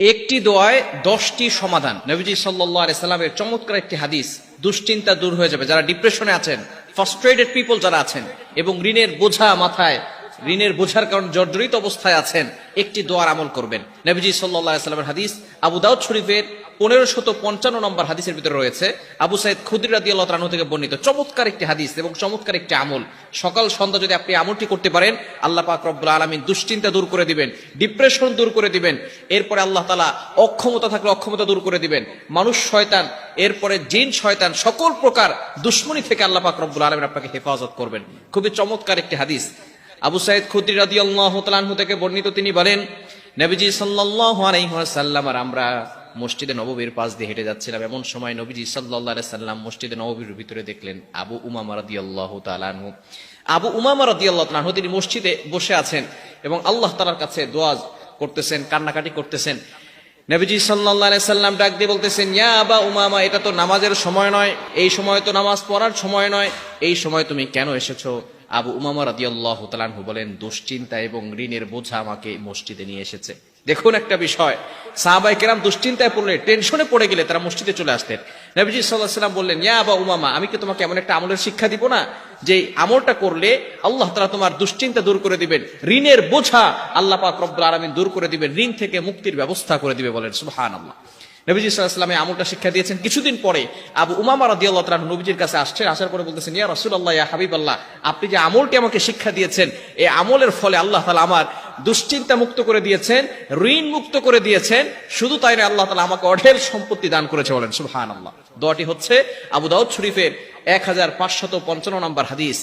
একটি দোয়ায় দশটি সমাধান। নবীজি সাল্লাহ সাল্লামের চমৎকার একটি হাদিস, দুশ্চিন্তা দূর হয়ে যাবে। যারা ডিপ্রেশনে আছেন ফার্স্ট্রেটেড পিপল যারা আছেন, এবং ঋণের বোঝা মাথায় ঋণের বোঝার কারণ জর্জরিত অবস্থায় আছেন, একটি দোয়ার আমল করবেন। নবীজি সাল্লাহ সাল্লামের হাদিস আবু দাউদ শরীফের পনেরো শত পঞ্চান্ন নম্বর হাদিসের ভিতরে রয়েছে। আবু সাইদ খুদ্রি আল্লাহ থেকে বর্ণিত চমৎকার একটি হাদিস এবং চমৎকার একটি আমল। সকাল সন্ধ্যা যদি আপনি আমলটি করতে পারেন, আল্লাহ পাক রব্বুল আলমিন দুশ্চিন্তা দূর করে দিবেন, ডিপ্রেশন দূর করে দিবেন, এরপরে আল্লাহ তালা অক্ষমতা থাকলে অক্ষমতা দূর করে দিবেন, মানুষ শয়তান, এরপরে জিন শয়তান, সকল প্রকার দুশ্মনী থেকে আল্লাহ পাক রব্বুল আলমিন আপনাকে হেফাজত করবেন। খুবই চমৎকার একটি হাদিস। আবু সাইদ খুদ্রি রাদি আল্লাহ থেকে বর্ণিত তিনি বলেন, নবীজি সাল্লাহ আর আমরা মসজিদে নববীর পাশ দিয়ে হেঁটে যাচ্ছিলাম। এমন সময় নবীজি সাল্লাহ সাল্লাম মসজিদে নববীর ভিতরে দেখলেন আবু উমামা রাদি আল্লাহ তালানহু আবু উমামা রাদি আল্লাহ তালানহু তিনি মসজিদে বসে আছেন এবং আল্লাহ তালার কাছে দোয়াজ করতেছেন, কান্নাকাটি করতেছেন। নবীজি সাল্লাহ সাল্লাম ডাক দিয়ে বলতেছেন, ইয়া আবা উমামা, এটা তো নামাজের সময় নয়, এই সময় তো নামাজ পড়ার সময় নয়, এই সময় তুমি কেন এসেছ? আবু উমামা রাদিয়াল্লাহু তাআলাহু বলেন, দুশ্চিন্তা এবং ঋণের বোঝা আমাকে মসজিদে নিয়ে এসেছে। দেখুন একটা বিষয় সাহাবাই কেরাম দুশ্চিন্তায় পড়লে, টেনশনে পড়ে গেলে তারা মসজিদে চলে আসতেন। নবীজি সাল্লাহ সাল্লাম বললেন, ইয়া আবা উমামা, আমি কি তোমাকে এমন একটা আমলের শিক্ষা দিব না, যে আমলটা করলে আল্লাহ তালা তোমার দুশ্চিন্তা দূর করে দিবেন, ঋণের বোঝা আল্লাহ পাক রব্বুল আলমিন দূর করে দিবেন, ঋণ থেকে মুক্তির ব্যবস্থা করে দিবে বলেন সুবহান আল্লাহ নবীজি সাল্লামে আমলটা শিক্ষা দিয়েছেন। কিছুদিন পরে আবু উমামা রাদিয়াল্লাহু নবীজির কাছে আসছেন, আসার পরে বলতেছেন, ইয়া রাসূলুল্লাহ, ইয়া হাবিবাল্লাহ, আপনি যে আমলটি আমাকে শিক্ষা দিয়েছেন এই আমলের ফলে আল্লাহ তালা আমার দুশ্চিন্তা মুক্ত করে দিয়েছেন, ঋণ মুক্ত করে দিয়েছেন, শুধু তাই না আল্লাহ তাআলা আমাকে অঢেল সম্পত্তি দান করেছে বলেন সুহান আল্লাহ দোয়াটি হচ্ছে আবু দাউদ শরীফের এক হাজার পাঁচশত পঞ্চান্ন নম্বর হাদিস।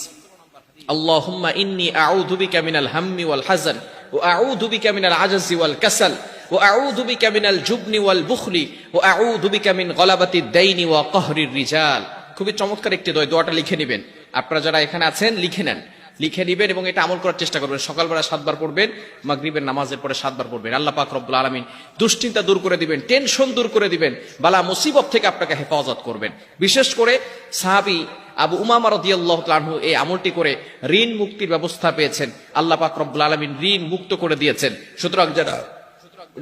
আল্লাহুম্মা ইন্নী আউযু বিকা মিনাল হাম্মি ওয়াল হাযান ওয়া আউযু বিকা মিনাল আজজি ওয়াল কাসাল। ওয়া আউযু বিকা মিনাল জুবনি ওয়াল বুখলি, ওয়া আউযু বিকা মিন গলাবাতিদ দাইনি ওয়া কাহরির রিজাল। খুবই চমৎকার একটি দোয়া দোয়াটা লিখে নেবেন। আপনারা যারা এখানে আছেন, লিখে নেন। লিখে নিবেন এবং এটা আমল করার চেষ্টা করবেন। সকালবেলা সাতবার পড়বেন, মাগরিবের নামাজের পরে সাতবার পড়বেন। আল্লাহ পাক রব্বুল আলামিন দুশ্চিন্তা দূর করে দিবেন, টেনশন দূর করে দিবেন, বালা মুসিবত থেকে আপনাকে হেফাজত করবেন। বিশেষ করে সাহাবি আবু উমামা রাদিয়াল্লাহু তাআলা এই আমলটি করে ঋণ মুক্তির ব্যবস্থা পেয়েছেন। আল্লাহ পাক রব্বুল আলামিন ঋণ মুক্ত করে দিয়েছেন। সুতরাং যারা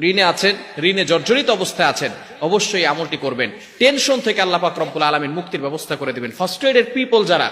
ঋণে আছেন, ঋণে জর্জরিত অবস্থায় আছেন, অবশ্যই আমলটি করবেন। টেনশন থেকে আল্লাহ পাক রব্বুল আলামিন মুক্তির ব্যবস্থা করে দেবেন। দিবেন ফার্স্টেডের পিপল যারা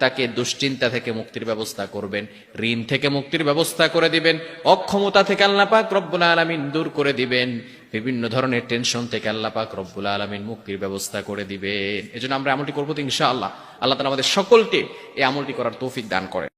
তাকে দুশ্চিন্তা থেকে মুক্তির ব্যবস্থা করবেন, ঋণ থেকে মুক্তির ব্যবস্থা করে দিবেন, অক্ষমতা থেকে আল্লাপাক রব্বুল আলমিন দূর করে দিবেন, বিভিন্ন ধরনের টেনশন থেকে আল্লাপাক রব্বুল আলমিন মুক্তির ব্যবস্থা করে দিবেন। এজন্য আমরা আমলটি করব তো ইনশাআল্লাহ। আল্লাহ তালা আমাদের সকলকে এই আমলটি করার তৌফিক দান করেন।